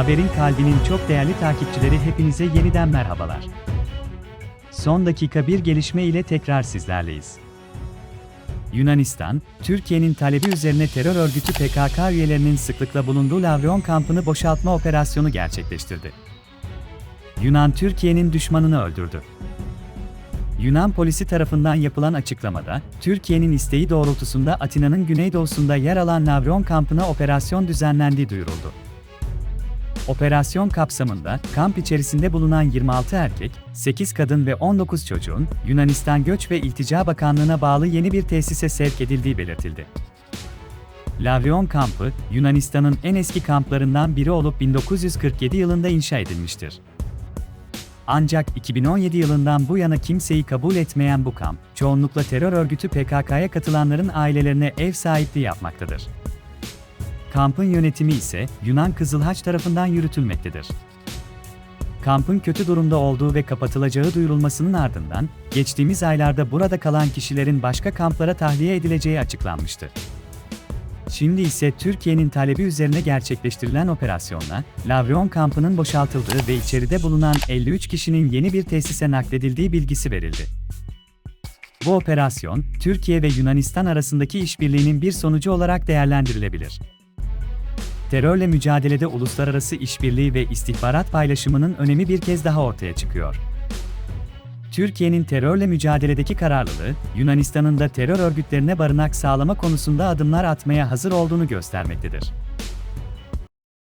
Haberin kalbinin çok değerli takipçileri hepinize yeniden merhabalar. Son dakika bir gelişme ile tekrar sizlerleyiz. Yunanistan, Türkiye'nin talebi üzerine terör örgütü PKK üyelerinin sıklıkla bulunduğu Lavrion kampını boşaltma operasyonu gerçekleştirdi. Yunan Türkiye'nin düşmanını öldürdü. Yunan polisi tarafından yapılan açıklamada, Türkiye'nin isteği doğrultusunda Atina'nın güneydoğusunda yer alan Lavrion kampına operasyon düzenlendiği duyuruldu. Operasyon kapsamında kamp içerisinde bulunan 26 erkek, 8 kadın ve 19 çocuğun Yunanistan Göç ve İltica Bakanlığı'na bağlı yeni bir tesise sevk edildiği belirtildi. Lavrion kampı, Yunanistan'ın en eski kamplarından biri olup 1947 yılında inşa edilmiştir. Ancak 2017 yılından bu yana kimseyi kabul etmeyen bu kamp, çoğunlukla terör örgütü PKK'ya katılanların ailelerine ev sahipliği yapmaktadır. Kampın yönetimi ise Yunan Kızıl Haç tarafından yürütülmektedir. Kampın kötü durumda olduğu ve kapatılacağı duyurulmasının ardından, geçtiğimiz aylarda burada kalan kişilerin başka kamplara tahliye edileceği açıklanmıştı. Şimdi ise Türkiye'nin talebi üzerine gerçekleştirilen operasyonla, Lavrion kampının boşaltıldığı ve içeride bulunan 53 kişinin yeni bir tesise nakledildiği bilgisi verildi. Bu operasyon, Türkiye ve Yunanistan arasındaki işbirliğinin bir sonucu olarak değerlendirilebilir. Terörle mücadelede uluslararası işbirliği ve istihbarat paylaşımının önemi bir kez daha ortaya çıkıyor. Türkiye'nin terörle mücadeledeki kararlılığı, Yunanistan'ın da terör örgütlerine barınak sağlama konusunda adımlar atmaya hazır olduğunu göstermektedir.